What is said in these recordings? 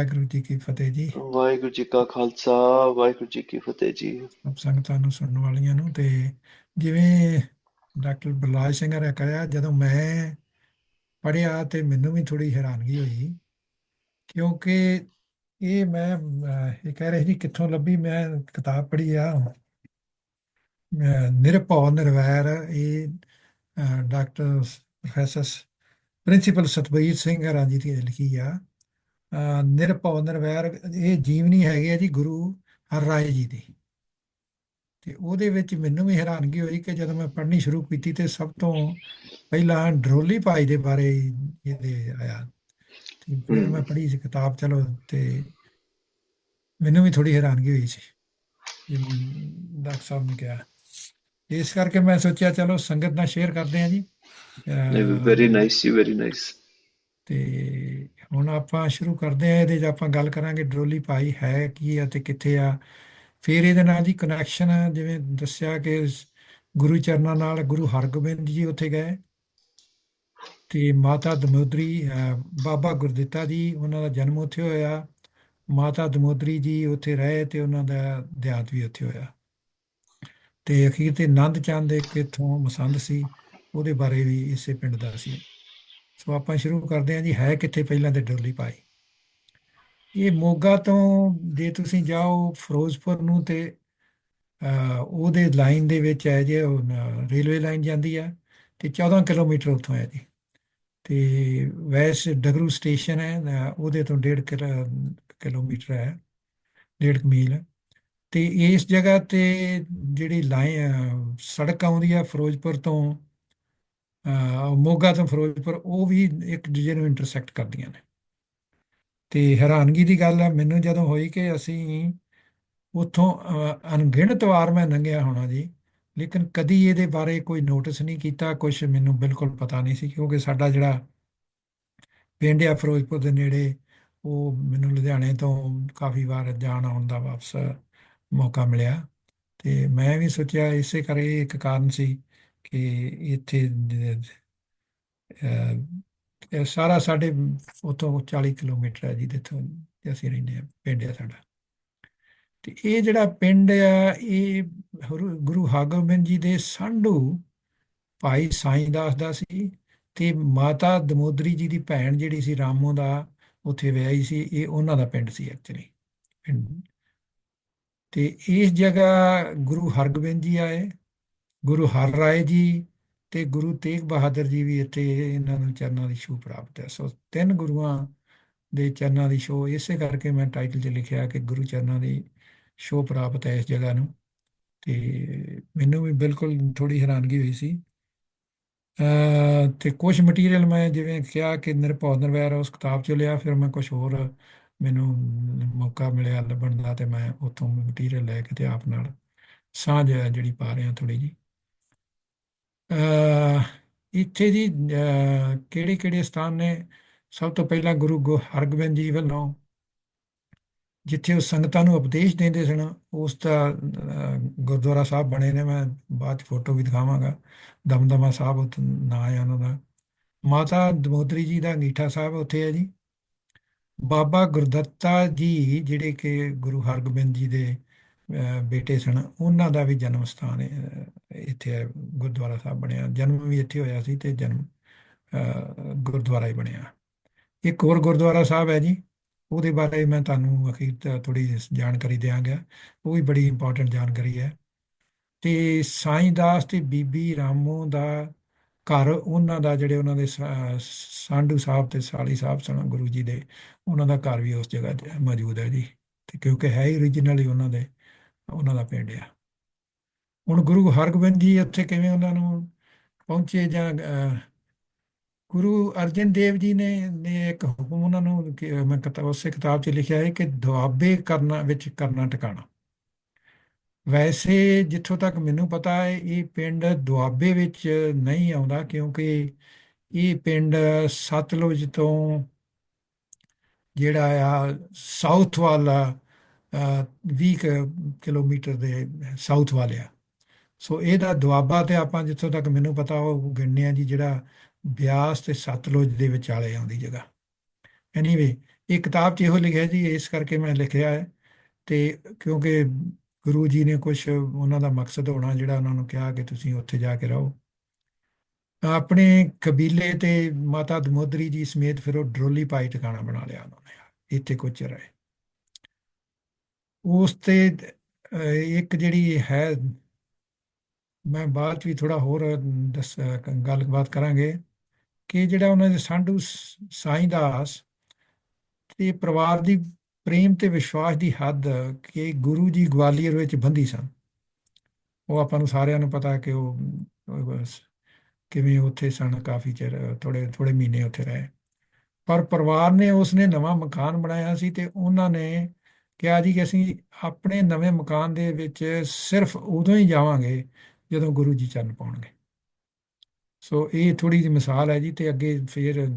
ਵਾਹਿਗੁਰੂ ਜੀ ਕੀ ਫਤਿਹ ਜੀ। ਵਾਹਿਗੁਰੂ ਜੀ ਕਾ ਖਾਲਸਾ ਵਾਹਿਗੁਰੂ ਜੀ ਕੀ ਫਤਿਹ ਜੀ। ਸਭ ਸੰਗਤਾਂ ਨੂੰ ਸੁਣਨ ਵਾਲੀਆਂ ਨੂੰ ਤੇ ਜਿਵੇਂ ਡਾਕਟਰ ਬਲਰਾਜ ਸਿੰਘ ਨੇ ਕਹਿਆ ਜਦੋਂ ਮੈਂ ਪੜ੍ਹਿਆ ਤੇ ਮੈਨੂੰ ਵੀ ਥੋੜੀ ਹੈਰਾਨਗੀ ਹੋਈ ਕਿਉਂਕਿ ਇਹ ਮੈਂ ਇਹ ਕਹਿ ਰਹੇ ਸੀ ਕਿੱਥੋਂ ਲੱਭੀ ਮੈਂ ਕਿਤਾਬ ਪੜ੍ਹੀ ਆ। ਨਿਰਭਉ ਨਿਰਵੈਰ ਇਹ doctor professor principal Satbir Singh ਹਰਾਂ ji ਦੀ ਲਿਖੀ ਆ। ਨਿਰਭਉ ਨਿਰਵੈਰ ਇਹ ਜੀਵਨੀ ਹੈਗੀ ਆ ਜੀ ਗੁਰੂ ਹਰਿਰਾਏ ਜੀ ਦੀ। ਤੇ ਉਹਦੇ ਵਿੱਚ ਮੈਨੂੰ ਵੀ ਹੈਰਾਨਗੀ ਹੋਈ ਕਿ ਜਦੋਂ ਮੈਂ ਪੜ੍ਹਨੀ ਸ਼ੁਰੂ ਕੀਤੀ ਤੇ ਸਭ ਤੋਂ ਪਹਿਲਾਂ ਡਰੋਲੀ ਭਾਈ ਦੇ ਬਾਰੇ ਇਹਦੇ ਆਇਆ। ਤੇ ਫਿਰ ਮੈਂ ਪੜ੍ਹੀ ਸੀ ਕਿਤਾਬ ਚਲੋ ਤੇ ਮੈਨੂੰ ਵੀ ਥੋੜੀ ਹੈਰਾਨਗੀ ਹੋਈ ਸੀ। ਡਾਕਟਰ ਸਾਹਿਬ ਨੇ ਕਿਹਾ। ਇਸ ਕਰਕੇ ਮੈਂ ਸੋਚਿਆ ਚਲੋ ਸੰਗਤ ਨਾਲ ਸ਼ੇਅਰ ਕਰਦੇ ਹਾਂ ਜੀ। ਵੈਰੀ ਨਾਈਸ ਜੀ ਵੈਰੀ ਨਾਈਸ ਤੇ ਹੁਣ ਆਪਾਂ ਸ਼ੁਰੂ ਕਰਦੇ ਹਾਂ ਇਹਦੇ 'ਚ ਆਪਾਂ ਗੱਲ ਕਰਾਂਗੇ ਡਰੋਲੀ ਭਾਈ ਹੈ ਕੀ ਆ ਤੇ ਕਿੱਥੇ ਆ। ਫਿਰ ਇਹਦੇ ਨਾਲ ਜੀ ਕਨੈਕਸ਼ਨ ਜਿਵੇਂ ਦੱਸਿਆ ਕਿ ਗੁਰੂ ਚਰਨਾਂ ਨਾਲ ਗੁਰੂ ਹਰਗੋਬਿੰਦ ਜੀ ਉੱਥੇ ਗਏ ਤੇ ਮਾਤਾ ਦਮੋਦਰੀ ਅਹ, ਬਾਬਾ ਗੁਰਦਿੱਤਾ ਜੀ ਉਹਨਾਂ ਦਾ ਜਨਮ ਉੱਥੇ ਹੋਇਆ। ਮਾਤਾ ਦਮੋਦਰੀ ਜੀ ਉੱਥੇ ਰਹੇ ਤੇ ਉਹਨਾਂ ਦਾ ਦਿਹਾਂਤ ਵੀ ਉੱਥੇ ਹੋਇਆ। ਤੇ ਅਖੀਰ ਤੇ ਨੰਦ ਚੰਦ ਇੱਕ ਇੱਥੋਂ ਮਸੰਦ ਸੀ ਉਹਦੇ ਬਾਰੇ ਵੀ ਇਸੇ ਪਿੰਡ ਦਾ ਸੀ। ਸੋ ਆਪਾਂ ਸ਼ੁਰੂ ਕਰਦੇ ਹਾਂ ਜੀ, ਹੈ ਕਿੱਥੇ ਪਹਿਲਾਂ ਤੇ ਡਰੋਲੀ ਭਾਈ? ਇਹ ਮੋਗਾ ਤੋਂ ਜੇ ਤੁਸੀਂ ਜਾਓ ਫਿਰੋਜ਼ਪੁਰ ਨੂੰ ਤੇ ਉਹਦੇ ਲਾਈਨ ਦੇ ਵਿੱਚ ਹੈ ਜੇ, ਉਹ ਰੇਲਵੇ ਲਾਈਨ ਜਾਂਦੀ ਹੈ ਤੇ 14 ਕਿਲੋਮੀਟਰ ਉੱਥੋਂ ਹੈ ਜੀ। ਤੇ ਵੈਸ ਡਗਰੂ ਸਟੇਸ਼ਨ ਹੈ ਉਹਦੇ ਤੋਂ 1.5 ਕਿਲੋਮੀਟਰ ਹੈ 1.5 ਮੀਲ। ਤੇ ਇਸ ਜਗ੍ਹਾ ਤੇ ਜਿਹੜੀ ਲਾਈਨ ਸੜਕ ਆਉਂਦੀ ਹੈ ਫਿਰੋਜ਼ਪੁਰ ਤੋਂ ਮੋਗਾ ਤੋਂ ਫਿਰੋਜ਼ਪੁਰ, ਉਹ ਵੀ ਇੱਕ ਦੂਜੇ ਨੂੰ ਇੰਟਰਸੈਕਟ ਕਰਦੀਆਂ ਨੇ। ਤੇ ਹੈਰਾਨਗੀ ਦੀ ਗੱਲ ਹੈ, ਮੈਨੂੰ ਜਦੋਂ ਹੋਈ ਕਿ ਅਸੀਂ ਉੱਥੋਂ ਅਣਗਿਣਤ ਵਾਰ ਮੈਂ ਲੰਘਿਆ ਹੋਣਾ ਜੀ, ਲੇਕਿਨ ਕਦੀ ਇਹਦੇ ਬਾਰੇ ਕੋਈ ਨੋਟਿਸ ਨਹੀਂ ਕੀਤਾ ਕੁਝ ਮੈਨੂੰ ਬਿਲਕੁਲ ਪਤਾ ਨਹੀਂ ਸੀ, ਕਿਉਂਕਿ ਸਾਡਾ ਜਿਹੜਾ ਪਿੰਡ ਆ ਫਿਰੋਜ਼ਪੁਰ ਦੇ ਨੇੜੇ, ਉਹ ਮੈਨੂੰ ਲੁਧਿਆਣੇ ਤੋਂ ਕਾਫੀ ਵਾਰ ਜਾਣ ਆਉਣ ਦਾ ਵਾਪਸ ਮੌਕਾ ਮਿਲਿਆ। ਤੇ ਮੈਂ ਵੀ ਸੋਚਿਆ ਇਸੇ ਕਰਕੇ ਇੱਕ ਕਾਰਨ ਸੀ ਕਿ ਇੱਥੇ ਇਹ ਸਾਰਾ ਸਾਡੇ ਉਤੋਂ 40 ਕਿਲੋਮੀਟਰ ਹੈ ਜੀ ਜਿੱਥੋਂ ਅਸੀਂ ਰਹਿੰਦੇ ਹਾਂ, ਪਿੰਡ ਆ ਸਾਡਾ। ਤੇ ਇਹ ਜਿਹੜਾ ਪਿੰਡ ਆ, ਇਹ ਗੁਰੂ ਗੁਰੂ ਹਰਗੋਬਿੰਦ ਜੀ ਦੇ ਸਾਂਢੂ ਭਾਈ ਸਾਈਂ ਦਾਸ ਦਾ ਸੀ ਤੇ ਮਾਤਾ ਦਮੋਦਰੀ ਜੀ ਦੀ ਭੈਣ ਜਿਹੜੀ ਸੀ ਰਾਮੋ ਦਾ, ਉੱਥੇ ਵਿਆਹੀ ਸੀ, ਇਹ ਉਹਨਾਂ ਦਾ ਪਿੰਡ ਸੀ ਐਕਚੁਅਲੀ ਤੇ ਇਸ ਜਗ੍ਹਾ ਗੁਰੂ ਹਰਗੋਬਿੰਦ ਜੀ ਆਏ ਗੁਰੂ ਹਰ ਰਾਏ ਜੀ ਤੇ ਗੁਰੂ ਤੇਗ ਬਹਾਦਰ ਜੀ ਵੀ ਇੱਥੇ ਇਹਨਾਂ ਨੂੰ ਚਰਨਾਂ ਦੀ ਛੂਹ ਪ੍ਰਾਪਤ ਹੈ। ਸੋ ਤਿੰਨ ਗੁਰੂਆਂ ਦੇ ਚਰਨਾਂ ਦੀ ਛੋਹ, ਇਸੇ ਕਰਕੇ ਮੈਂ ਟਾਈਟਲ 'ਚ ਲਿਖਿਆ ਕਿ ਗੁਰੂ ਚਰਨਾਂ ਦੀ ਛੋਹ ਪ੍ਰਾਪਤ ਹੈ ਇਸ ਜਗ੍ਹਾ ਨੂੰ। ਤੇ ਮੈਨੂੰ ਵੀ ਬਿਲਕੁਲ ਥੋੜੀ ਹੈਰਾਨਗੀ ਹੋਈ ਸੀ। ਅਹ ਤੇ ਕੁਝ ਮਟੀਰੀਅਲ ਮੈਂ ਜਿਵੇਂ ਕਿਹਾ ਕਿ ਨਿਰਭਉ ਨਿਰਵੈਰ ਉਸ ਕਿਤਾਬ 'ਚੋਂ ਲਿਆ, ਫਿਰ ਮੈਂ ਕੁਝ ਹੋਰ ਮੈਨੂੰ ਮੌਕਾ ਮਿਲਿਆ ਲੱਭਣ ਦਾ ਤੇ ਮੈਂ ਉੱਥੋਂ ਮਟੀਰੀਅਲ ਲੈ ਕੇ ਤੇ ਆਪ ਨਾਲ ਸਾਂਝ ਜਿਹੜੀ ਪਾ ਰਿਹਾ ਥੋੜੀ ਜੀ ਇੱਥੇ ਜੀ ਕਿਹੜੇ ਕਿਹੜੇ ਸਥਾਨ ਨੇ? ਸਭ ਤੋਂ ਪਹਿਲਾਂ ਗੁਰੂ ਗੋ- ਹਰਗੋਬਿੰਦ ਜੀ ਵੱਲੋਂ ਜਿੱਥੇ ਉਹ ਸੰਗਤਾਂ ਨੂੰ ਉਪਦੇਸ਼ ਦਿੰਦੇ ਸਨ, ਉਸ ਦਾ ਗੁਰਦੁਆਰਾ ਸਾਹਿਬ ਬਣੇ ਨੇ। ਮੈਂ ਬਾਅਦ ਚ ਫੋਟੋ ਵੀ ਦਿਖਾਵਾਂਗਾ। ਦਮਦਮਾ ਸਾਹਿਬ ਉੱਥੇ ਨਾਂ ਹੈ ਉਹਨਾਂ ਦਾ। ਮਾਤਾ ਦਮੋਦਰੀ ਜੀ ਦਾ ਅੰਗੀਠਾ ਸਾਹਿਬ ਉੱਥੇ ਹੈ ਜੀ। ਬਾਬਾ ਗੁਰਦੱਤਾ ਜੀ, ਜਿਹੜੇ ਕਿ ਗੁਰੂ ਹਰਗੋਬਿੰਦ ਜੀ ਦੇ ਬੇਟੇ ਸਨ। ਉਹਨਾਂ ਦਾ ਵੀ ਜਨਮ ਸਥਾਨ ਇੱਥੇ ਗੁਰਦੁਆਰਾ ਸਾਹਿਬ ਬਣਿਆ। ਜਨਮ ਵੀ ਇੱਥੇ ਹੋਇਆ ਸੀ ਤੇ ਜਨਮ ਗੁਰਦੁਆਰਾ ਹੀ ਬਣਿਆ। ਇੱਕ ਹੋਰ ਗੁਰਦੁਆਰਾ ਸਾਹਿਬ ਹੈ ਜੀ। ਉਹਦੇ ਬਾਰੇ ਮੈਂ ਤੁਹਾਨੂੰ ਅਖੀਰ ਥੋੜੀ ਜਾਣਕਾਰੀ ਦਿਆਂਗਾ। ਉਹ ਵੀ ਬੜੀ ਇੰਪੋਰਟੈਂਟ ਜਾਣਕਾਰੀ ਹੈ। ਤੇ ਸਾਈਂ ਦਾਸ ਤੇ ਬੀਬੀ ਰਾਮੋ ਦਾ ਘਰ, ਉਹਨਾਂ ਦਾ ਜਿਹੜੇ ਉਹਨਾਂ ਦੇ ਸਾਂਡੂ ਸਾਹਿਬ ਤੇ ਸਾਲੀ ਸਾਹਿਬ ਸਨ, ਗੁਰੂ ਜੀ ਦੇ, ਉਹਨਾਂ ਦਾ ਘਰ ਵੀ ਉਸ ਜਗ੍ਹਾ ਤੇ ਮੌਜੂਦ ਹੈ ਜੀ। ਤੇ ਕਿਉਂਕਿ ਹੈ ਹੀ originally ਉਹਨਾਂ ਦੇ। ਉਹਨਾਂ ਦਾ ਪਿੰਡ ਆ। ਹੁਣ ਗੁਰੂ ਹਰਗੋਬਿੰਦ ਜੀ ਉੱਥੇ ਕਿਵੇਂ ਉਹਨਾਂ ਨੂੰ ਪਹੁੰਚੇ ਜਾਂ ਗੁਰੂ ਅਰਜਨ ਦੇਵ ਜੀ ਨੇ ਇੱਕ ਹੁਕਮ ਉਹਨਾਂ ਨੂੰ ਮੈਂ ਕਿਤਾਬ ਉਸੇ ਕਿਤਾਬ 'ਚ ਲਿਖਿਆ ਹੈ ਕਿ ਦੁਆਬੇ ਕਰਨਾ, ਵਿੱਚ ਕਰਨਾ ਟਿਕਾਣਾ। ਵੈਸੇ ਜਿੱਥੋਂ ਤੱਕ ਮੈਨੂੰ ਪਤਾ ਹੈ, ਇਹ ਪਿੰਡ ਦੁਆਬੇ ਵਿੱਚ ਨਹੀਂ ਆਉਂਦਾ ਕਿਉਂਕਿ ਇਹ ਪਿੰਡ ਸਤਲੁਜ ਤੋਂ ਜਿਹੜਾ ਆ ਸਾਊਥ ਵਾਲਾ 20 ਕੁ ਕਿਲੋਮੀਟਰ ਦੇ ਸਾਊਥ ਵਾਲਿਆ ਸੋ ਇਹਦਾ ਦੁਆਬਾ ਤੇ ਆਪਾਂ ਜਿੱਥੋਂ ਤੱਕ ਮੈਨੂੰ ਪਤਾ ਉਹ ਗਿਣਨੇ ਆ ਜੀ, ਜਿਹੜਾ ਬਿਆਸ ਤੇ ਸਤਲੁਜ ਦੇ ਵਿਚਾਲੇ ਆਉਂਦੀ ਜਗ੍ਹਾ। ਐਨੀਵੇ ਇਹ ਕਿਤਾਬ 'ਚ ਇਹੋ ਲਿਖਿਆ ਜੀ, ਇਸ ਕਰਕੇ ਮੈਂ ਲਿਖਿਆ ਹੈ। ਤੇ ਕਿਉਂਕਿ ਗੁਰੂ ਜੀ ਨੇ ਕੁਝ ਉਹਨਾਂ ਦਾ ਮਕਸਦ ਹੋਣਾ ਜਿਹੜਾ ਉਹਨਾਂ ਨੂੰ ਕਿਹਾ ਕਿ ਤੁਸੀਂ ਉੱਥੇ ਜਾ ਕੇ ਰਹੋ। ਆਪਣੇ ਕਬੀਲੇ ਤੇ ਮਾਤਾ ਦਮੋਦਰੀ ਜੀ ਸਮੇਤ ਫਿਰ ਉਹ ਡਰੋਲੀ ਪਾਈ ਟਿਕਾਣਾ ਬਣਾ ਲਿਆ ਉਹਨਾਂ ਨੇ। ਇੱਥੇ ਕੁਝ ਰਹੇ। ਉਸ ਤੇ ਇੱਕ ਜਿਹੜੀ ਹੈ, ਮੈਂ ਬਾਅਦ 'ਚ ਵੀ ਥੋੜਾ ਹੋਰ ਦੱਸ, ਗੱਲਬਾਤ ਕਰਾਂਗੇ ਕਿ ਜਿਹੜਾ ਉਹਨਾਂ ਦੇ ਸੰਧੂ ਸ- ਸਾਈਂ ਦਾਸ ਤੇ ਪਰਿਵਾਰ ਦੀ ਪ੍ਰੇਮ ਤੇ ਵਿਸ਼ਵਾਸ ਦੀ ਹੱਦ ਕਿ ਗੁਰੂ ਜੀ ਗਵਾਲੀਅਰ ਵਿੱਚ ਬੰਦੀ ਸਨ। ਉਹ ਆਪਾਂ ਨੂੰ ਸਾਰਿਆਂ ਨੂੰ ਪਤਾ ਕਿ ਉਹ ਕਿਵੇਂ ਉੱਥੇ ਸਨ, ਕਾਫੀ ਚਿਰ ਥੋੜੇ ਥੋੜੇ ਮਹੀਨੇ ਉੱਥੇ ਰਹੇ। ਪਰ ਪਰਿਵਾਰ ਨੇ ਉਸਨੇ ਨਵਾਂ ਮਕਾਨ ਬਣਾਇਆ ਸੀ ਤੇ ਉਹਨਾਂ ਨੇ ਕਿਹਾ ਜੀ ਕਿ ਅਸੀਂ ਆਪਣੇ ਨਵੇਂ ਮਕਾਨ ਦੇ ਵਿੱਚ ਸਿਰਫ ਉਦੋਂ ਹੀ ਜਾਵਾਂਗੇ ਜਦੋਂ ਗੁਰੂ ਜੀ ਚਰਨ ਪਾਉਣਗੇ। ਸੋ ਇਹ ਥੋੜੀ ਜਿਹੀ ਮਿਸਾਲ ਹੈ ਜੀ ਤੇ ਅੱਗੇ ਫਿਰ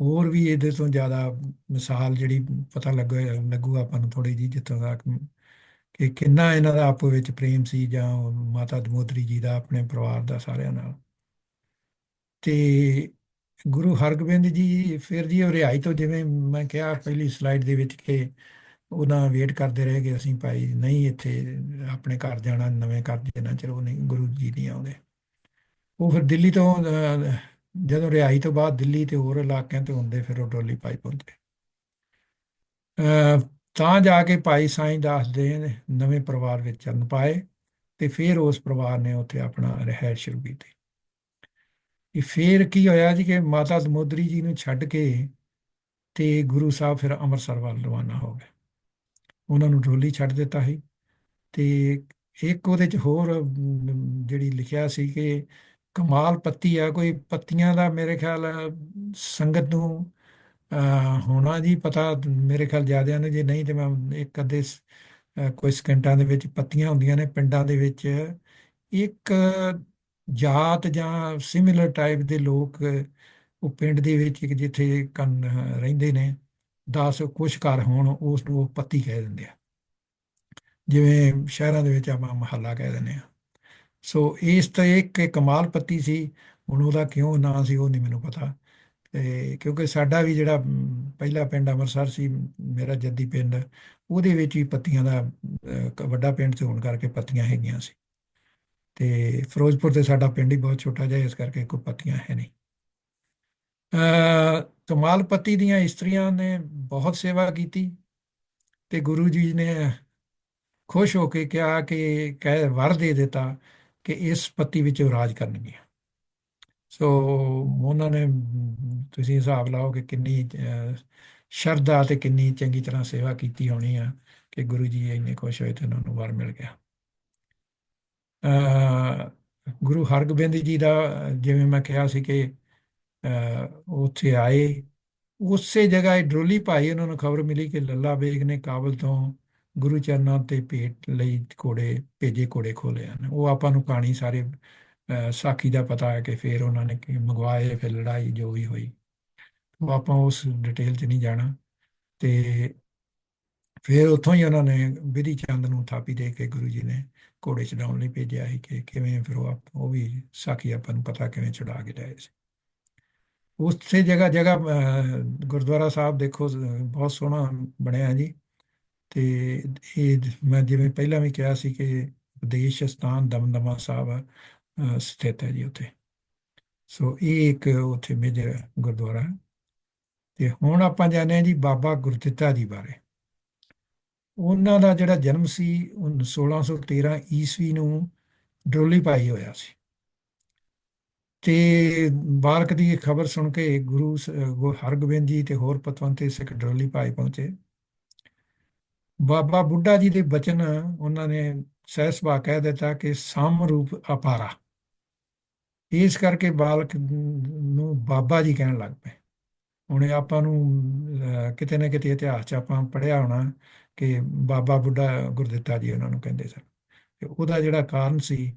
ਹੋਰ ਵੀ ਇਹਦੇ ਤੋਂ ਜ਼ਿਆਦਾ ਮਿਸਾਲ ਜਿਹੜੀ ਪਤਾ ਲੱਗ, ਲੱਗੂ ਆਪਾਂ ਨੂੰ ਥੋੜੀ ਜੀ ਜਿੱਥੋਂ ਤੱਕ ਕਿ ਕਿੰਨਾ ਇਹਨਾਂ ਦਾ ਆਪੋ ਵਿੱਚ ਪ੍ਰੇਮ ਸੀ ਜਾਂ ਮਾਤਾ ਦਮੋਦਰੀ ਜੀ ਦਾ ਆਪਣੇ ਪਰਿਵਾਰ ਦਾ ਸਾਰਿਆਂ ਨਾਲ। ਤੇ ਗੁਰੂ ਹਰਗੋਬਿੰਦ ਜੀ ਫਿਰ ਜੀ ਉਹ ਰਿਹਾਈ ਤੋਂ ਜਿਵੇਂ ਮੈਂ ਕਿਹਾ ਪਹਿਲੀ ਸਲਾਈਡ ਦੇ ਵਿੱਚ ਕਿ ਉਹਨਾਂ ਵੇਟ ਕਰਦੇ ਰਹੇ ਕਿ ਅਸੀਂ ਭਾਈ ਨਹੀਂ ਇੱਥੇ ਆਪਣੇ ਘਰ ਜਾਣਾ, ਨਵੇਂ ਘਰ ਜਾਣਾ, ਚਲੋ ਨਹੀਂ, ਗੁਰੂ ਜੀ ਨਹੀਂ ਆਉਂਦੇ। ਉਹ ਫਿਰ ਦਿੱਲੀ ਤੋਂ ਜਦੋਂ ਰਿਹਾਈ ਤੋਂ ਬਾਅਦ ਦਿੱਲੀ ਤੇ ਹੋਰ ਇਲਾਕਿਆਂ ਤੇ ਹੁੰਦੇ, ਫਿਰ ਉਹ ਡੋਲੀ ਪਾਈ ਪਹੁੰਚੇ ਤਾਂ ਜਾ ਕੇ ਭਾਈ ਸਾਈਂ ਦਾਸ ਦੇ ਨਵੇਂ ਪਰਿਵਾਰ ਵਿੱਚ ਚਰਨ ਪਾਏ ਤੇ ਫਿਰ ਉਸ ਪਰਿਵਾਰ ਨੇ ਉੱਥੇ ਆਪਣਾ ਰਹਿائش ਸ਼ੁਰੂ ਕੀਤੀ। ਇਹ ਫਿਰ ਕੀ ਹੋਇਆ ਜੀ ਕਿ ਮਾਤਾ ਦਮੋਦਰੀ ਜੀ ਨੂੰ ਛੱਡ ਕੇ ਤੇ ਗੁਰੂ ਸਾਹਿਬ ਫਿਰ ਅੰਮ੍ਰਿਤਸਰ ਵੱਲ ਰਵਾਨਾ ਹੋ ਗਏ। ਉਹਨਾਂ ਨੂੰ ਡੋਲੀ ਛੱਡ ਦਿੱਤਾ ਸੀ ਤੇ ਇੱਕ ਉਹਦੇ ਚ ਹੋਰ ਜਿਹੜੀ ਲਿਖਿਆ ਸੀ ਕਿ ਕਮਾਲ ਪੱਤੀ ਆ, ਕੋਈ ਪੱਤੀਆਂ ਦਾ ਮੇਰੇ ਖਿਆਲ ਸੰਗਤ ਨੂੰ ਹੋਣਾ ਜੀ ਪਤਾ ਮੇਰੇ ਖਿਆਲ ਜ਼ਿਆਦਿਆਂ ਨੇ, ਜੇ ਨਹੀਂ ਤੇ ਮੈਂ ਇੱਕ ਅੱਧੇ ਕੁਝ ਸਕਿੰਟਾਂ ਦੇ ਵਿੱਚ ਪੱਤੀਆਂ ਹੁੰਦੀਆਂ ਨੇ ਪਿੰਡਾਂ ਦੇ ਵਿੱਚ। ਇੱਕ ਜਾਤ ਜਾਂ ਸਿਮਿਲਰ ਟਾਈਪ ਦੇ ਲੋਕ ਉਹ ਪਿੰਡ ਦੇ ਵਿੱਚ ਇੱਕ ਜਿੱਥੇ ਕੰਨ ਰਹਿੰਦੇ ਨੇ 10 ਕੁਛ ਘਰ ਹੋਣ ਉਸ ਨੂੰ ਉਹ ਪੱਤੀ ਕਹਿ ਦਿੰਦੇ ਆ। ਜਿਵੇਂ ਸ਼ਹਿਰਾਂ ਦੇ ਵਿੱਚ ਆਪਾਂ ਮਹੱਲਾ ਕਹਿ ਦਿੰਦੇ ਆ। ਸੋ ਇਸ ਤਾਂ ਇੱਕ ਕਮਾਲ ਪੱਤੀ ਸੀ, ਹੁਣ ਉਹਦਾ ਕਿਉਂ ਨਾਂ ਸੀ ਉਹ ਨਹੀਂ ਮੈਨੂੰ ਪਤਾ। ਤੇ ਕਿਉਂਕਿ ਸਾਡਾ ਵੀ ਜਿਹੜਾ ਪਹਿਲਾ ਪਿੰਡ ਅੰਮ੍ਰਿਤਸਰ ਸੀ, ਮੇਰਾ ਜੱਦੀ ਪਿੰਡ, ਉਹਦੇ ਵਿੱਚ ਵੀ ਪੱਤੀਆਂ ਦਾ ਵੱਡਾ ਪਿੰਡ ਸੀ, ਹੋਣ ਕਰਕੇ ਪੱਤੀਆਂ ਹੈਗੀਆਂ ਸੀ। ਤੇ ਫਿਰੋਜ਼ਪੁਰ ਤੇ ਸਾਡਾ ਪਿੰਡ ਹੀ ਬਹੁਤ ਛੋਟਾ ਜਿਹਾ, ਇਸ ਕਰਕੇ ਕੋਈ ਪੱਤੀਆਂ ਹੈ ਨਹੀਂ। ਅ ਕਮਾਲਪਤੀ ਦੀਆਂ ਇਸਤਰੀਆਂ ਨੇ ਬਹੁਤ ਸੇਵਾ ਕੀਤੀ ਤੇ ਗੁਰੂ ਜੀ ਨੇ ਖੁਸ਼ ਹੋ ਕੇ ਕਿਹਾ ਕਿ ਕਹਿ ਵਰ ਦੇ ਦਿੱਤਾ ਕਿ ਇਸ ਪੱਤੀ ਵਿੱਚ ਉਹ ਰਾਜ ਕਰਨਗੀਆਂ। ਸੋ ਉਹਨਾਂ ਨੇ ਤੁਸੀਂ ਹਿਸਾਬ ਲਾਓ ਕਿ ਕਿੰਨੀ ਸ਼ਰਧਾ ਤੇ ਕਿੰਨੀ ਚੰਗੀ ਤਰ੍ਹਾਂ ਸੇਵਾ ਕੀਤੀ ਹੋਣੀ ਆ ਕਿ ਗੁਰੂ ਜੀ ਇੰਨੇ ਖੁਸ਼ ਹੋਏ ਤੇ ਉਹਨਾਂ ਨੂੰ ਵਰ ਮਿਲ ਗਿਆ। ਗੁਰੂ ਹਰਗੋਬਿੰਦ ਜੀ ਦਾ ਜਿਵੇਂ ਮੈਂ ਕਿਹਾ ਸੀ ਕਿ ਉੱਥੇ ਆਏ ਉਸੇ ਜਗ੍ਹਾ ਡਰੋਲੀ ਭਾਈ ਉਹਨਾਂ ਨੂੰ ਖਬਰ ਮਿਲੀ ਕਿ ਲੱਲਾ ਬੇਗ ਨੇ ਕਾਬਲ ਤੋਂ ਗੁਰੂ ਚਰਨਾਂ ਤੇ ਭੇਟ ਲਈ ਘੋੜੇ ਭੇਜੇ ਘੋੜੇ ਖੋਲੇ ਹਨ। ਉਹ ਆਪਾਂ ਨੂੰ ਕਹਾਣੀ ਸਾਰੇ ਅ, ਸਾਖੀ ਦਾ ਪਤਾ ਹੈ ਕਿ ਫਿਰ ਉਹਨਾਂ ਨੇ ਮੰਗਵਾਏ ਫਿਰ ਲੜਾਈ ਜੋ ਵੀ ਹੋਈ। ਉਹ ਆਪਾਂ ਉਸ ਡਿਟੇਲ 'ਚ ਨਹੀਂ ਜਾਣਾ। ਤੇ ਫਿਰ ਉੱਥੋਂ ਹੀ ਉਹਨਾਂ ਨੇ ਬਿਧੀ ਚੰਦ ਨੂੰ ਥਾਪੀ ਦੇ ਕੇ ਗੁਰੂ ਜੀ ਨੇ ਘੋੜੇ ਚੜਾਉਣ ਲਈ ਭੇਜਿਆ ਸੀ ਕਿ ਕਿਵੇਂ ਫਿਰ ਉਹ ਆਪ- ਉਹ ਵੀ ਸਾਖੀ ਆਪਾਂ ਨੂੰ ਪਤਾ ਕਿਵੇਂ ਚੜਾ ਕੇ ਲਿਆਏ ਸੀ। ਉਸੇ ਜਗ੍ਹਾ ਜਗ੍ਹਾ ਗੁਰਦੁਆਰਾ ਸਾਹਿਬ ਦੇਖੋ ਬਹੁਤ ਸੋਹਣਾ ਬਣਿਆ ਜੀ। ਤੇ ਇਹ ਮੈਂ ਜਿਵੇਂ ਪਹਿਲਾਂ ਵੀ ਕਿਹਾ ਸੀ ਕਿ ਉਪਦੇਸ਼ ਸਥਾਨ ਦਮਦਮਾ ਸਾਹਿਬ ਸਥਿਤ ਹੈ ਜੀ ਉੱਥੇ। ਸੋ ਇਹ ਇੱਕ ਉੱਥੇ ਮੇਜਰ ਗੁਰਦੁਆਰਾ ਹੈ। ਤੇ ਹੁਣ ਆਪਾਂ ਜਾਣਦੇ ਹਾਂ ਜੀ ਬਾਬਾ ਗੁਰਦਿੱਤਾ ਜੀ ਬਾਰੇ। ਉਹਨਾਂ ਦਾ ਜਿਹੜਾ ਜਨਮ ਸੀ ਉਹ 1613 ਈਸਵੀ ਨੂੰ ਡਰੋਲੀ ਪਾਈ ਹੋਇਆ ਸੀ। ਤੇ ਬਾਲਕ ਦੀ ਖਬਰ ਸੁਣ ਕੇ ਗੁਰੂ ਸ- ਗੁਰੂ ਹਰਗੋਬਿੰਦ ਜੀ ਤੇ ਹੋਰ ਪਤਵੰਤੇ ਸਿੱਖ ਡਰੋਲੀ ਪਾਈ ਪਹੁੰਚੇ। ਬਾਬਾ ਬੁੱਢਾ ਜੀ ਦੇ ਬਚਨ ਉਹਨਾਂ ਨੇ ਸਹਿ ਸੁਭਾਅ ਕਹਿ ਦਿੱਤਾ ਕਿ ਸਮ ਰੂਪ ਅਪਾਰਾ। ਇਸ ਕਰਕੇ ਬਾਲਕ ਨੂੰ ਬਾਬਾ ਜੀ ਕਹਿਣ ਲੱਗ ਪਏ। ਹੁਣ ਆਪਾਂ ਨੂੰ ਅਹ, ਕਿਤੇ ਨਾ ਕਿਤੇ ਇਤਿਹਾਸ 'ਚ ਆਪਾਂ ਪੜ੍ਹਿਆ ਹੋਣਾ ਕਿ ਬਾਬਾ ਬੁੱਢਾ ਗੁਰਦਿੱਤਾ ਜੀ ਉਹਨਾਂ ਨੂੰ ਕਹਿੰਦੇ ਸਨ। ਤੇ ਉਹਦਾ ਜਿਹੜਾ ਕਾਰਨ ਸੀ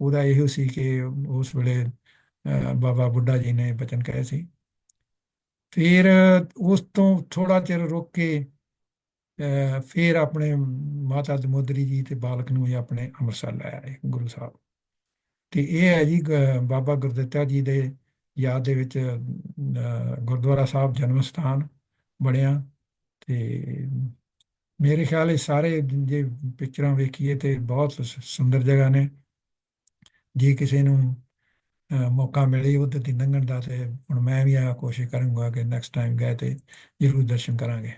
ਉਹਦਾ ਇਹੋ ਸੀ ਕਿ ਉਸ ਵੇਲੇ ਬਾਬਾ ਬੁੱਢਾ ਜੀ ਨੇ ਬਚਨ ਕਹੇ ਸੀ। ਫਿਰ ਉਸ ਤੋਂ ਥੋੜਾ ਚਿਰ ਰੁਕ ਕੇ ਅਹ, ਫਿਰ ਆਪਣੇ ਮਾਤਾ ਦਮੋਦਰੀ ਜੀ ਤੇ ਬਾਲਕ ਨੂੰ ਇਹ ਆਪਣੇ ਅੰਮ੍ਰਿਤਸਰ ਲਾਇਆ ਗੁਰੂ ਸਾਹਿਬ। ਤੇ ਇਹ ਹੈ ਜੀ ਬਾਬਾ ਗੁਰਦਿੱਤਾ ਜੀ ਦੇ ਯਾਦ ਦੇ ਵਿੱਚ ਗੁਰਦੁਆਰਾ ਸਾਹਿਬ ਜਨਮ ਸਥਾਨ ਬਣਿਆ। ਤੇ ਮੇਰੇ ਖਿਆਲ ਇਹ ਸਾਰੇ ਜੇ ਪਿਕਚਰਾਂ ਵੇਖੀਏ ਤੇ ਬਹੁਤ ਸ- ਸੁੰਦਰ ਜਗ੍ਹਾ ਨੇ। ਜੇ ਕਿਸੇ ਨੂੰ ਮੌਕਾ ਮਿਲੇ ਉੱਧਰ ਦੀ ਲੰਘਣ ਦਾ ਤੇ ਹੁਣ ਮੈਂ ਵੀ ਆ ਕੋਸ਼ਿਸ਼ ਕਰੂੰਗਾ ਕਿ ਨੈਕਸਟ ਟਾਈਮ ਗਏ ਤੇ ਜ਼ਰੂਰ ਦਰਸ਼ਨ ਕਰਾਂਗੇ।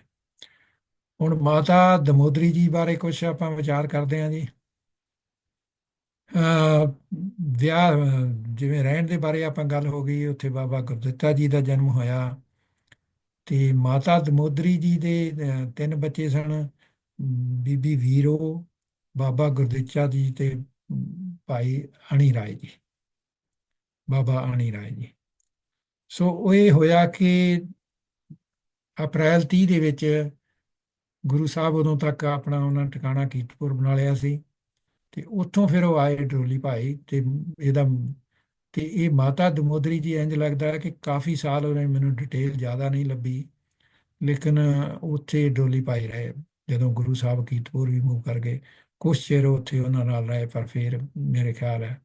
ਹੁਣ ਮਾਤਾ ਦਮੋਦਰੀ ਜੀ ਬਾਰੇ ਕੁਝ ਆਪਾਂ ਵਿਚਾਰ ਕਰਦੇ ਹਾਂ ਜੀ। ਵਿਆਹ ਜਿਵੇਂ ਰਹਿਣ ਦੇ ਬਾਰੇ ਆਪਾਂ ਗੱਲ ਹੋ ਗਈ, ਉੱਥੇ ਬਾਬਾ ਗੁਰਦਿੱਤਾ ਜੀ ਦਾ ਜਨਮ ਹੋਇਆ। ਤੇ ਮਾਤਾ ਦਮੋਦਰੀ ਜੀ ਦੇ ਤਿੰਨ ਬੱਚੇ ਸਨ। ਬੀਬੀ ਵੀਰੋ, ਬਾਬਾ ਗੁਰਦਿੱਤਾ ਜੀ ਤੇ ਭਾਈ ਅਣੀ ਰਾਏ ਜੀ। ਬਾਬਾ ਅਣੀ ਰਾਏ ਜੀ। ਸੋ ਉਹ ਇਹ ਹੋਇਆ ਕਿ ਅਪ੍ਰੈਲ 30 ਦੇ ਵਿੱਚ ਗੁਰੂ ਸਾਹਿਬ ਉਦੋਂ ਤੱਕ ਆਪਣਾ ਉਹਨਾਂ ਟਿਕਾਣਾ ਕੀਰਤਪੁਰ ਬਣਾ ਲਿਆ ਸੀ ਤੇ ਉੱਥੋਂ ਫਿਰ ਉਹ ਆਏ ਡੋਲੀ ਭਾਈ ਤੇ ਇਹਦਾ ਤੇ ਇਹ ਮਾਤਾ ਦਮੋਦਰੀ ਜੀ ਇੰਜ ਲੱਗਦਾ ਹੈ ਕਿ ਕਾਫੀ ਸਾਲ ਉਹਨੇ ਮੈਨੂੰ ਡਿਟੇਲ ਜ਼ਿਆਦਾ ਨਹੀਂ ਲੱਭੀ, ਲੇਕਿਨ ਉੱਥੇ ਡੋਲੀ ਭਾਈ ਰਹੇ। ਜਦੋਂ ਗੁਰੂ ਸਾਹਿਬ ਕੀਰਤਪੁਰ ਵੀ ਮੂਵ ਕਰ ਗਏ, ਕੁਛ ਚਿਰ ਉੱਥੇ ਉਹਨਾਂ ਨਾਲ ਰਹੇ, ਪਰ ਫਿਰ ਮੇਰੇ ਖਿਆਲ ਹੈ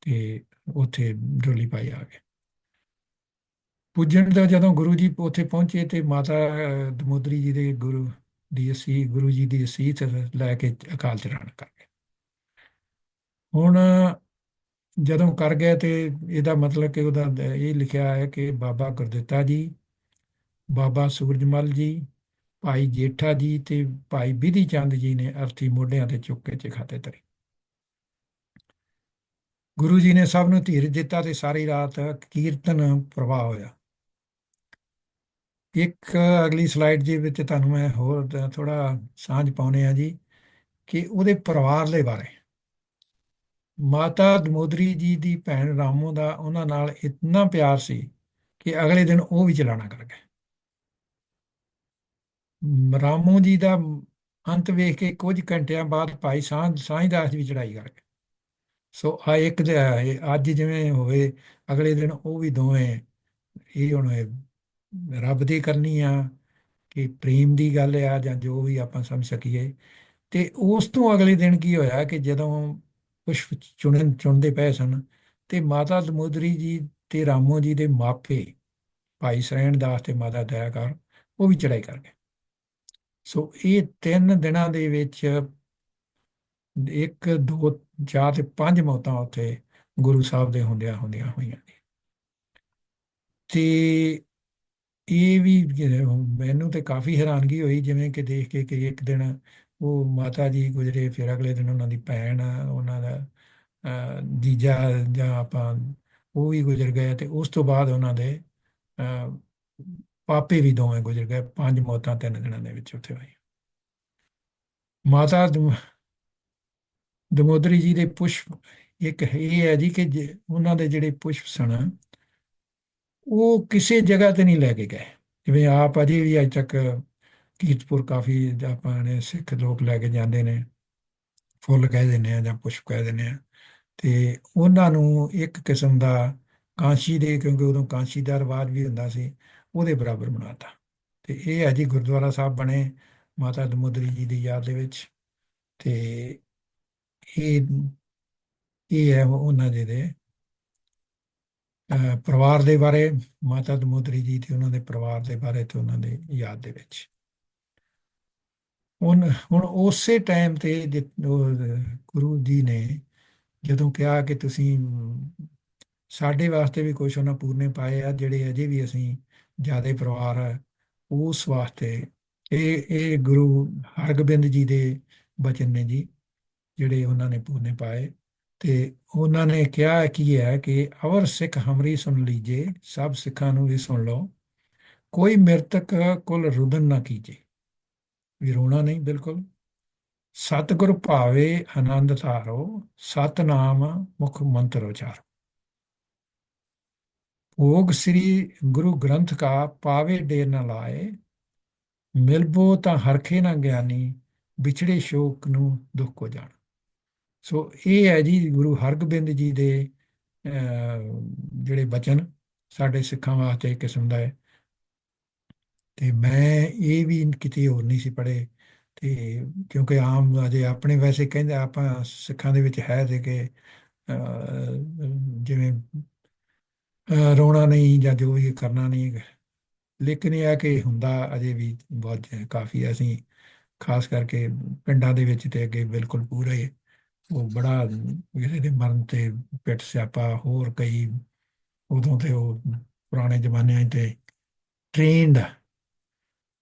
ਤੇ ਉੱਥੇ ਡੋਲੀ ਭਾਈ ਆ ਗਏ। ਪੁੱਜਣ ਦਾ ਜਦੋਂ ਗੁਰੂ ਜੀ ਉੱਥੇ ਪਹੁੰਚੇ ਤੇ ਮਾਤਾ ਦਮੋਦਰੀ ਜੀ ਦੇ ਗੁਰੂ ਦੀ ਅਸੀ ਗੁਰੂ ਜੀ ਦੀ ਅਸੀਸ ਲੈ ਕੇ ਅਕਾਲ ਚਲਾਣ ਕਰ ਗਏ। ਹੁਣ ਜਦੋਂ ਕਰ ਗਏ ਤੇ ਇਹਦਾ ਮਤਲਬ ਕਿ ਉਹਦਾ ਇਹ ਲਿਖਿਆ ਹੈ ਕਿ ਬਾਬਾ ਗੁਰਦਿੱਤਾ ਜੀ, ਬਾਬਾ ਸੂਰਜਮਲ ਜੀ ਭਾਈ ਜੇਠਾ ਜੀ ਤੇ ਭਾਈ ਬਿਧੀ ਚੰਦ ਜੀ ਨੇ ਅਰਥੀ ਮੋਢਿਆਂ ਤੇ ਚੁੱਕ ਕੇ ਚਿਖਾਤੇ ਤਰੀ ਗੁਰੂ ਜੀ ਨੇ ਸਭ ਨੂੰ ਧੀਰਜ ਦਿੱਤਾ ਤੇ ਸਾਰੀ ਰਾਤ ਕੀਰਤਨ ਪ੍ਰਵਾਹ ਹੋਇਆ। ਇੱਕ ਅਗਲੀ ਸਲਾਈਡ ਦੇ ਵਿੱਚ ਤੁਹਾਨੂੰ ਮੈਂ ਹੋਰ ਥੋੜਾ ਸਾਂਝ ਪਾਉਣੇ ਆ ਜੀ ਕਿ ਉਹਦੇ ਪਰਿਵਾਰ ਦੇ ਬਾਰੇ। ਮਾਤਾ ਦਮੋਦਰੀ ਜੀ ਦੀ ਭੈਣ ਰਾਮੋ ਦਾ ਉਹਨਾਂ ਨਾਲ ਇਤਨਾ ਪਿਆਰ ਸੀ ਕਿ ਅਗਲੇ ਦਿਨ ਉਹ ਵੀ ਚਲਾਣਾ ਕਰ ਗਏ। ਰਾਮੋ ਜੀ ਦਾ ਅੰਤ ਵੇਖ ਕੇ ਕੁਝ ਘੰਟਿਆਂ ਬਾਅਦ ਭਾਈ ਸਾਂਝ, ਸਾਂਝਦਾਸ ਦੀ ਚੜਾਈ ਕਰ ਗਏ ਸੋ ਆ ਇੱਕ ਦੇ ਇਹ, ਅੱਜ ਜਿਵੇਂ ਹੋਵੇ, ਅਗਲੇ ਦਿਨ ਉਹ ਵੀ ਦੋਵੇਂ, ਇਹ ਹੁਣ ਰੱਬ ਦੀ ਕਰਨੀ ਆ ਕਿ ਪ੍ਰੇਮ ਦੀ ਗੱਲ ਆ ਜਾਂ ਜੋ ਵੀ ਆਪਾਂ ਸਮਝ ਸਕੀਏ। ਤੇ ਉਸ ਤੋਂ ਅਗਲੇ ਦਿਨ ਕੀ ਹੋਇਆ ਕਿ ਜਦੋਂ ਪੁਸ਼ਪ ਚੁਣਨ ਚੁਣਦੇ ਪਏ ਸਨ ਤੇ ਮਾਤਾ ਦਮੋਦਰੀ ਜੀ ਤੇ ਰਾਮੋ ਜੀ ਦੇ ਮਾਪੇ, ਭਾਈ ਸਰੈਣ ਦਾਸ ਤੇ ਮਾਤਾ ਦਇਆ ਕਰ, ਉਹ ਵੀ ਚੜਾਈ ਕਰ ਗਏ ਸੋ ਇਹ ਤਿੰਨ ਦਿਨਾਂ ਦੇ ਵਿੱਚ ਇੱਕ ਦੋ ਚਾਰ ਤੇ ਪੰਜ ਮੌਤਾਂ ਉੱਥੇ ਗੁਰੂ ਸਾਹਿਬ ਦੇ ਹੁੰਦਿਆਂ ਹੁੰਦਿਆਂ ਹੋਈਆਂ ਨੇ। ਤੇ ਇਹ ਵੀ ਮੈਨੂੰ ਤੇ ਕਾਫੀ ਹੈਰਾਨਗੀ ਹੋਈ ਜਿਵੇਂ ਕਿ ਦੇਖ ਕੇ ਕਿ ਇੱਕ ਦਿਨ ਉਹ ਮਾਤਾ ਜੀ ਗੁਜਰੇ ਫਿਰ ਅਗਲੇ ਦਿਨ ਉਹਨਾਂ ਦੀ ਭੈਣ ਉਹਨਾਂ ਦਾ ਅਹ, ਜੀਜਾ ਜਾਂ ਆਪਾਂ ਉਹ ਵੀ ਗੁਜ਼ਰ ਗਏ ਤੇ ਉਸ ਤੋਂ ਬਾਅਦ ਉਹਨਾਂ ਦੇ ਅਹ, ਪਾਪੇ ਵੀ ਦੋਵੇਂ ਗੁਜ਼ਰ ਗਏ, ਪੰਜ ਮੌਤਾਂ ਤਿੰਨ ਦਿਨਾਂ ਦੇ ਵਿੱਚ ਉੱਥੇ ਹੋਈਆਂ। ਮਾਤਾ ਦਮ- ਦਮੋਦਰੀ ਜੀ ਦੇ ਪੁਸ਼ਪ, ਇੱਕ ਇਹ ਹੈ ਜੀ ਕਿ ਜੇ- ਉਹਨਾਂ ਦੇ ਜਿਹੜੇ ਪੁਸ਼ਪ ਸਨ, ਉਹ ਕਿਸੇ ਜਗ੍ਹਾ ਤੇ ਨਹੀਂ ਲੈ ਕੇ ਗਏ। ਜਿਵੇਂ ਆਪ ਅਜੇ ਵੀ ਅੱਜ ਤੱਕ ਕੀਰਤਪੁਰ ਕਾਫੀ ਆਪਾਂ ਨੇ ਸਿੱਖ ਲੋਕ ਲੈ ਕੇ ਜਾਂਦੇ ਨੇ, ਫੁੱਲ ਕਹਿ ਦਿੰਦੇ ਆ ਜਾਂ ਪੁਸ਼ਪ ਕਹਿ ਦਿੰਦੇ ਆ। ਤੇ ਉਹਨਾਂ ਨੂੰ ਇੱਕ ਕਿਸਮ ਦਾ ਕਾਂਸ਼ੀ ਦੇ, ਕਿਉਂਕਿ ਉਦੋਂ ਕਾਂਸ਼ੀ ਦਾ ਰਿਵਾਜ ਵੀ ਹੁੰਦਾ ਸੀ ਉਹਦੇ ਬਰਾਬਰ ਬਣਾਤਾ। ਤੇ ਇਹ ਹੈ ਜੀ ਗੁਰਦੁਆਰਾ ਸਾਹਿਬ ਬਣੇ ਮਾਤਾ ਦਮੋਦਰੀ ਜੀ ਦੀ ਯਾਦ ਦੇ ਵਿੱਚ। ਤੇ ਇਹ ਇਹ ਹੈ ਉਹਨਾਂ ਦੇ ਦੇ ਅਹ, ਪਰਿਵਾਰ ਦੇ ਬਾਰੇ ਮਾਤਾ ਦਮੋਦਰੀ ਜੀ ਤੇ ਉਹਨਾਂ ਦੇ ਪਰਿਵਾਰ ਦੇ ਬਾਰੇ ਤੇ ਉਹਨਾਂ ਦੇ ਯਾਦ ਦੇ ਵਿੱਚ। ਹੁਣ ਹੁਣ ਉਸੇ ਟਾਈਮ ਤੇ ਗੁਰੂ ਜੀ ਨੇ ਜਦੋਂ ਕਿਹਾ ਕਿ ਤੁਸੀਂ ਸਾਡੇ ਵਾਸਤੇ ਵੀ ਕੁਝ ਉਹਨਾਂ ਪੂਰਨੇ ਪਾਏ ਆ ਜਿਹੜੇ ਅਜੇ ਵੀ ਅਸੀਂ ਜਿਆਦੇ ਪਰਿਵਾਰ ਹੈ, ਉਸ ਵਾਸਤੇ ਇਹ ਇਹ ਗੁਰੂ ਹਰਗੋਬਿੰਦ ਜੀ ਦੇ ਬਚਨ ਨੇ ਜੀ, ਜਿਹੜੇ ਉਹਨਾਂ ਨੇ ਪੂਰਨੇ ਪਾਏ ਤੇ ਉਹਨਾਂ ਨੇ ਕਿਹਾ ਕੀ ਹੈ ਕਿ ਅਵਰ ਸਿੱਖ ਹਮਰੀ ਸੁਣ ਲੀਜੇ, ਸਭ ਸਿੱਖਾਂ ਨੂੰ ਵੀ ਸੁਣ ਲਓ, ਕੋਈ ਮਿਰਤਕ ਕੁਲ ਰੁਦਨ ਨਾ ਕੀਜੇ। ਵੀ ਰੋਣਾ ਨਹੀਂ, ਬਿਲਕੁਲ। ਸਤਿਗੁਰ ਭਾਵੇ ਆਨੰਦ ਧਾਰੋ, ਸਤਨਾਮ ਮੁਖ ਮੰਤਰ ਉਚਾਰੋ। ਭੋਗ ਸ੍ਰੀ ਗੁਰੂ ਗ੍ਰੰਥ ਕਾ ਪਾਵੇ ਡੇ ਨ ਲਾਏ ਮਿਲਬੋ ਤਾਂ ਹਰਖੇ ਨਾ ਗਿਆਨੀ ਵਿਛੜੇ ਸ਼ੋਕ ਨੂੰ ਦੁੱਖ ਕੋ ਜਾਣ। ਸੋ ਇਹ ਹੈ ਜੀ ਗੁਰੂ ਹਰਗੋਬਿੰਦ ਜੀ ਦੇ ਜਿਹੜੇ ਬਚਨ ਸਾਡੇ ਸਿੱਖਾਂ ਵਾਸਤੇ ਕਿਸਮ ਦਾ ਹੈ। ਤੇ ਮੈਂ ਇਹ ਵੀ ਕਿਤੇ ਹੋਰ ਨਹੀਂ ਸੀ ਪੜ੍ਹੇ ਤੇ ਕਿਉਂਕਿ ਆਮ ਅਜੇ ਆਪਣੇ ਵੈਸੇ ਕਹਿੰਦੇ ਆਪਾਂ ਸਿੱਖਾਂ ਦੇ ਵਿੱਚ ਹੈ ਤੇ ਕਿ ਅਹ, ਜਿਵੇਂ ਰੋਣਾ ਨਹੀਂ ਜਾਂ ਜੋ ਵੀ ਕਰਨਾ ਨਹੀਂ ਲੇਕਿਨ ਇਹ ਹੈ ਕਿ ਹੁੰਦਾ ਅਜੇ ਵੀ ਬਹੁਤ ਕਾਫੀ ਅਸੀਂ ਖਾਸ ਕਰਕੇ ਪਿੰਡਾਂ ਦੇ ਵਿੱਚ ਤੇ ਅੱਗੇ ਬਿਲਕੁਲ ਪੂਰਾ ਹੀ ਉਹ ਬੜਾ ਕਿਸੇ ਦੇ ਮਰਨ ਤੇ ਪਿੱਟ ਸਿਆਪਾ, ਹੋਰ ਕਈ ਉਦੋਂ ਤੇ ਉਹ ਪੁਰਾਣੇ ਜ਼ਮਾਨਿਆਂ 'ਚ ਤੇ ਟ੍ਰੇਨਡ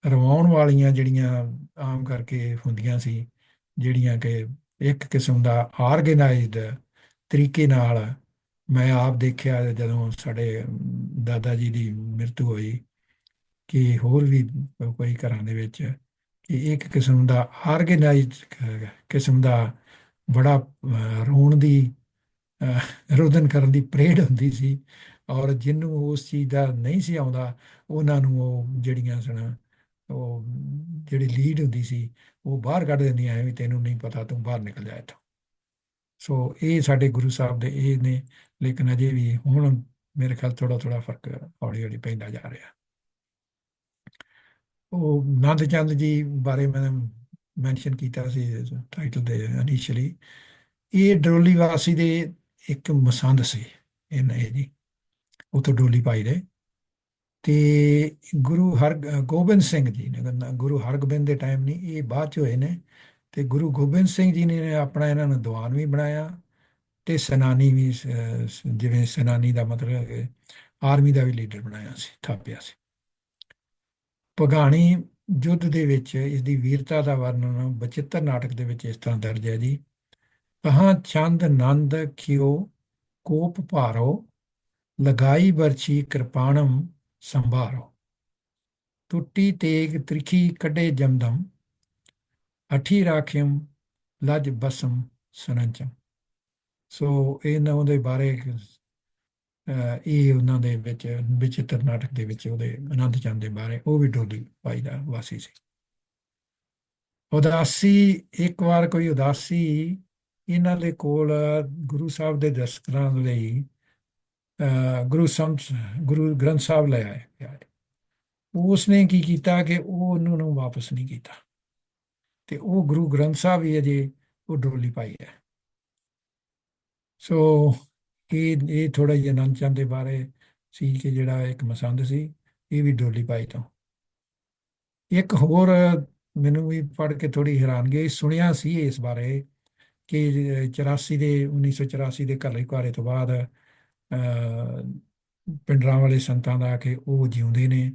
ਰਵਾਉਣ ਵਾਲੀਆਂ ਜਿਹੜੀਆਂ ਆਮ ਕਰਕੇ ਹੁੰਦੀਆਂ ਸੀ, ਜਿਹੜੀਆਂ ਕਿ ਇੱਕ ਕਿਸਮ ਦਾ ਆਰਗੇਨਾਈਜ਼ਡ ਤਰੀਕੇ ਨਾਲ ਮੈਂ ਆਪ ਦੇਖਿਆ ਜਦੋਂ ਸਾਡੇ ਦਾਦਾ ਜੀ ਦੀ ਮ੍ਰਿਤੂ ਹੋਈ ਕਿ ਹੋਰ ਵੀ ਕੋਈ ਘਰਾਂ ਦੇ ਵਿੱਚ ਕਿ ਇੱਕ ਕਿਸਮ ਦਾ ਆਰਗੇਨਾਈਜ਼ਡ ਕਿਸਮ ਦਾ ਬੜਾ ਰੋਣ ਦੀ ਅਹ, ਰੋਦਨ ਕਰਨ ਦੀ ਪਰੇਡ ਹੁੰਦੀ ਸੀ ਔਰ ਜਿਹਨੂੰ ਉਸ ਚੀਜ਼ ਦਾ ਨਹੀਂ ਸੀ ਆਉਂਦਾ ਉਹਨਾਂ ਨੂੰ ਉਹ ਜਿਹੜੀਆਂ ਸਨ ਉਹ ਜਿਹੜੀ ਲੀਡ ਹੁੰਦੀ ਸੀ ਉਹ ਬਾਹਰ ਕੱਢ ਦਿੰਦੀਆਂ ਐ ਵੀ ਤੈਨੂੰ ਨਹੀਂ ਪਤਾ ਤੂੰ ਬਾਹਰ ਨਿਕਲ ਜਾ ਇੱਥੋਂ। ਸੋ ਇਹ ਸਾਡੇ ਗੁਰੂ ਸਾਹਿਬ ਦੇ, ਇਹ ਨੇ ਲੇਕਿਨ ਅਜੇ ਵੀ ਹੁਣ ਮੇਰੇ ਖਿਆਲ ਥੋੜਾ ਥੋੜਾ ਫ਼ਰਕ ਹੌਲੀ ਹੌਲੀ ਪੈਂਦਾ ਜਾ ਰਿਹਾ। ਉਹ ਨੰਦ ਚੰਦ ਜੀ ਬਾਰੇ ਮੈਂ ਮੈਂਸ਼ਨ ਕੀਤਾ ਸੀ ਟਾਈਟਲ ਦੇ ਇਨੀਸ਼ੀਅਲੀ ਇਹ ਡੋਲੀ ਵਾਸੀ ਦੇ ਇੱਕ ਮਸੰਦ ਸੀ, ਇਹ ਨਹੀਂ ਜੀ। ਉਹ ਡੋਲੀ ਪਾਈ ਦੇ ਤੇ ਗੁਰੂ ਹਰ ਗੋਬਿੰਦ ਸਿੰਘ ਜੀ ਨੇ, ਗੁਰੂ ਹਰਗੋਬਿੰਦ ਦੇ ਟਾਈਮ ਨਹੀਂ ਇਹ ਬਾਅਦ ਚ ਹੋਏ ਨੇ। ਤੇ ਗੁਰੂ ਗੋਬਿੰਦ ਸਿੰਘ ਜੀ ਨੇ ਆਪਣਾ ਇਹਨਾਂ ਨੂੰ ਦੀਵਾਨ ਵੀ ਬਣਾਇਆ ਤੇ ਸੈਨਾਨੀ ਵੀ ਜਿਵੇਂ ਸੈਨਾਨੀ ਦਾ ਮਤਲਬ ਆਰਮੀ ਦਾ ਵੀ ਲੀਡਰ ਬਣਾਇਆ ਸੀ, ਥਾਪਿਆ ਸੀ। ਪਗਾਣੀ ਯੁੱਧ ਦੇ ਵਿੱਚ ਇਸ ਦੀ ਵੀਰਤਾ ਦਾ ਵਰਣਨ ਬਚਿੱਤਰ ਨਾਟਕ ਦੇ ਵਿੱਚ ਇਸ ਤਰ੍ਹਾਂ ਦਰਜ ਹੈ ਜੀ। ਕਹਾਂ ਚੰਦ ਨੰਦ ਖਿਓ, ਕੋਪ ਭਾਰੋ, ਲਗਾਈ ਬਰਛੀ ਕਿਰਪਾਣਮ ਸੰਭਾਰੋ। ਟੁੱਟੀ ਤੇਗ ਤ੍ਰਿਖੀ ਕੱਢੇ ਜਮਦਮ ਅਠੀ ਰਾਖਿਮ ਲਜ ਬਸਮ ਸੁਨੰਚਮ। ਸੋ ਇਹਨਾਂ ਉਹਦੇ ਬਾਰੇ ਅਹ, ਇਹ ਉਹਨਾਂ ਦੇ ਵਿੱਚ ਵਿਚਿੱਤਰ ਨਾਟਕ ਦੇ ਵਿੱਚ ਉਹਦੇ ਆਨੰਦ ਚੰਦ ਦੇ ਬਾਰੇ ਉਹ ਵੀ ਡੋਲੀ ਪਾਈ ਦਾ ਵਾਸੀ ਸੀ। ਉਦਾਸੀ ਇੱਕ ਵਾਰ ਕੋਈ ਉਦਾਸੀ ਇਹਨਾਂ ਦੇ ਕੋਲ ਗੁਰੂ ਸਾਹਿਬ ਦੇ ਦਰਸ਼ਨਾਂ ਲਈ ਅਹ, ਗੁਰੂ ਸੰਤ ਗੁਰੂ ਗ੍ਰੰਥ ਸਾਹਿਬ ਲੈ ਆਏ। ਉਸਨੇ ਕੀ ਕੀਤਾ ਕਿ ਉਹ ਉਹਨਾਂ ਨੂੰ ਵਾਪਸ ਨਹੀਂ ਕੀਤਾ। ਤੇ ਉਹ ਗੁਰੂ ਗ੍ਰੰਥ ਸਾਹਿਬ ਹੀ ਅਜੇ ਉਹ ਡੋਲੀ ਪਾਈ ਹੈ। ਸੋ ਇਹ ਇਹ ਥੋੜਾ ਜਿਹਾ ਅਨੰਦ ਚੰਦ ਦੇ ਬਾਰੇ ਸੀ ਕਿ ਜਿਹੜਾ ਇੱਕ ਮਸੰਦ ਸੀ, ਇਹ ਵੀ ਡੋਲੀ ਪਾਈ ਤੋਂ। ਇੱਕ ਹੋਰ ਮੈਨੂੰ ਵੀ ਪੜ੍ਹ ਕੇ ਥੋੜੀ ਹੈਰਾਨਗੀ ਸੁਣਿਆ ਸੀ ਇਸ ਬਾਰੇ ਕਿ 84 ਦੇ 1984 ਦੇ ਘੱਲੇ ਘਾਰੇ ਤੋਂ ਬਾਅਦ ਪਿੰਡਰਾਂ ਵਾਲੇ ਸੰਤਾਂ ਦਾ ਕਿ ਉਹ ਜਿਉਂਦੇ ਨੇ।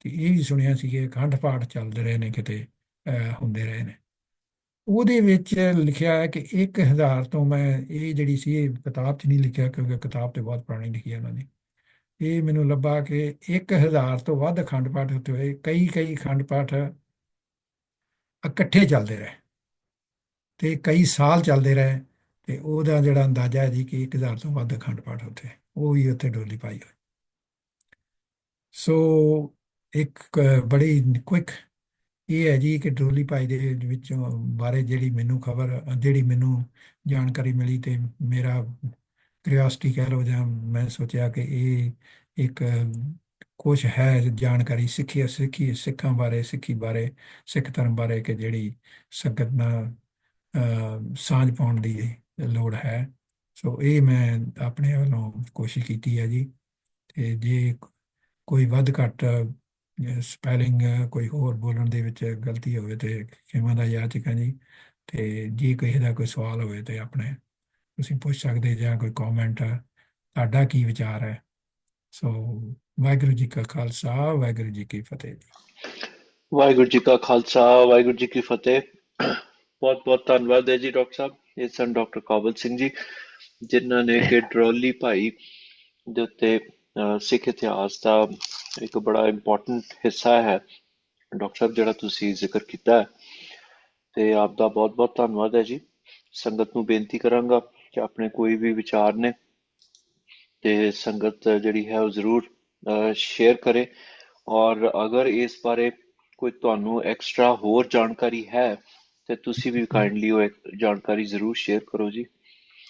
ਤੇ ਇਹ ਵੀ ਸੁਣਿਆ ਸੀ ਕਿ ਅਖੰਡ ਪਾਠ ਚੱਲਦੇ ਰਹੇ ਨੇ ਕਿਤੇ। ਹੁੰਦੇ ਰਹੇ ਨੇ। ਉਹਦੇ ਵਿੱਚ ਲਿਖਿਆ ਹੈ ਕਿ 1000 ਤੋਂ ਮੈਂ ਇਹ ਜਿਹੜੀ ਸੀ ਇਹ ਕਿਤਾਬ 'ਚ ਨਹੀਂ ਲਿਖਿਆ ਕਿਉਂਕਿ ਕਿਤਾਬ ਤੇ ਬਹੁਤ ਪੁਰਾਣੀ ਲਿਖੀ ਹੈ ਉਹਨਾਂ ਨੇ। ਇਹ ਮੈਨੂੰ ਲੱਭਾ ਕਿ 1000 ਤੋਂ ਵੱਧ ਅਖੰਡ ਪਾਠ ਉੱਤੇ ਹੋਏ, ਕਈ ਕਈ ਅਖੰਡ ਪਾਠ ਇਕੱਠੇ ਚੱਲਦੇ ਰਹੇ ਤੇ ਕਈ ਸਾਲ ਚੱਲਦੇ ਰਹੇ ਤੇ ਉਹਦਾ ਜਿਹੜਾ ਅੰਦਾਜ਼ਾ ਹੈ ਜੀ ਕਿ 1000 ਤੋਂ ਵੱਧ ਅਖੰਡ ਪਾਠ ਉੱਤੇ, ਉਹ ਵੀ ਉੱਥੇ ਡੋਲੀ ਪਾਈ ਹੋਈ। ਸੋ ਇੱਕ ਬੜੀ ਕੁਇਕ ਇਹ ਹੈ ਜੀ ਕਿ ਡਰੋਲੀ ਭਾਈ ਦੇ ਵਿੱਚੋਂ ਬਾਰੇ ਜਿਹੜੀ ਮੈਨੂੰ ਖਬਰ, ਜਿਹੜੀ ਮੈਨੂੰ ਜਾਣਕਾਰੀ ਮਿਲੀ ਤੇ ਮੇਰਾ ਕਿਉਰਿਓਸਿਟੀ ਕਹਿ ਲਓ ਜਾਂ ਮੈਂ ਸੋਚਿਆ ਕਿ ਇਹ ਇੱਕ ਕੁਝ ਹੈ ਜਾਣਕਾਰੀ ਸਿੱਖੀ ਸਿੱਖੀ, ਸਿੱਖਾਂ ਬਾਰੇ, ਸਿੱਖੀ ਬਾਰੇ, ਸਿੱਖ ਧਰਮ ਬਾਰੇ ਕਿ ਜਿਹੜੀ ਸੰਗਤ ਨਾਲ ਸਾਂਝ ਪਾਉਣ ਦੀ ਲੋੜ ਹੈ। ਸੋ ਇਹ ਮੈਂ ਆਪਣੇ ਵੱਲੋਂ ਕੋਸ਼ਿਸ਼ ਕੀਤੀ ਹੈ ਜੀ। ਤੇ ਜੇ ਕੋਈ ਵੱਧ ਘੱਟ ਸਪੈਲਿੰਗ ਕੋਈ ਹੋਰ ਬੋਲਣ ਦੇ ਵਿੱਚ ਗਲਤੀ ਹੋਵੇ ਤੇ ਖਿਮਾ ਦਾ ਯਾਚਕਾਂ ਜੀ, ਤੇ ਜੇ ਕਿਸੇ ਦਾ ਕੋਈ ਸਵਾਲ ਹੋਵੇ ਤੇ ਆਪਣੇ ਤੁਸੀਂ ਪੁੱਛ ਸਕਦੇ ਜਾਂ ਕੋਈ ਕਮੈਂਟ ਤੁਹਾਡਾ ਕੀ ਵਿਚਾਰ ਹੈ? ਸੋ ਵਾਹਿਗੁਰੂ ਜੀ ਕਾ ਖਾਲਸਾ, ਵਾਹਿਗੁਰੂ ਜੀ ਕੀ ਫਤਿਹ ਵਾਹਿਗੁਰੂ ਜੀ ਕਾ ਖਾਲਸਾ, ਵਾਹਿਗੁਰੂ ਜੀ ਕੀ ਫਤਿਹ। ਬਹੁਤ ਬਹੁਤ ਧੰਨਵਾਦ ਹੈ ਜੀ, ਡਾਕਟਰ ਸਾਹਿਬ। ਇਹ ਸਨ ਡਾਕਟਰ ਕਾਬਲ ਸਿੰਘ ਜੀ, ਜਿਨ੍ਹਾਂ ਨੇ ਕਿ ਡਰੋਲੀ ਭਾਈ ਦੇ ਉੱਤੇ ਸਿੱਖ ਇਤਿਹਾਸ ਦਾ ਇੱਕ ਬੜਾ ਇੰਪੋਰਟੈਂਟ ਹਿੱਸਾ ਹੈ। ਡਾਕਟਰ ਸਾਹਿਬ ਜਿਹੜਾ ਤੁਸੀਂ ਜ਼ਿਕਰ ਕੀਤਾ ਹੈ ਤੇ ਆਪ ਦਾ ਬਹੁਤ ਬਹੁਤ ਧੰਨਵਾਦ ਹੈ ਜੀ। ਸੰਗਤ ਨੂੰ ਬੇਨਤੀ ਕਰਾਂਗਾ ਕਿ ਆਪਣੇ ਕੋਈ ਵੀ ਵਿਚਾਰ ਨੇ ਤੇ ਸੰਗਤ ਜਿਹੜੀ ਹੈ ਉਹ ਜ਼ਰੂਰ ਸ਼ੇਅਰ ਕਰੇ। ਔਰ ਅਗਰ ਇਸ ਬਾਰੇ ਕੋਈ ਤੁਹਾਨੂੰ ਐਕਸਟਰਾ ਹੋਰ ਜਾਣਕਾਰੀ ਹੈ ਤੇ ਤੁਸੀਂ ਵੀ ਕਾਈਂਡਲੀ ਉਹ ਜਾਣਕਾਰੀ ਜ਼ਰੂਰ ਸ਼ੇਅਰ ਕਰੋ ਜੀ।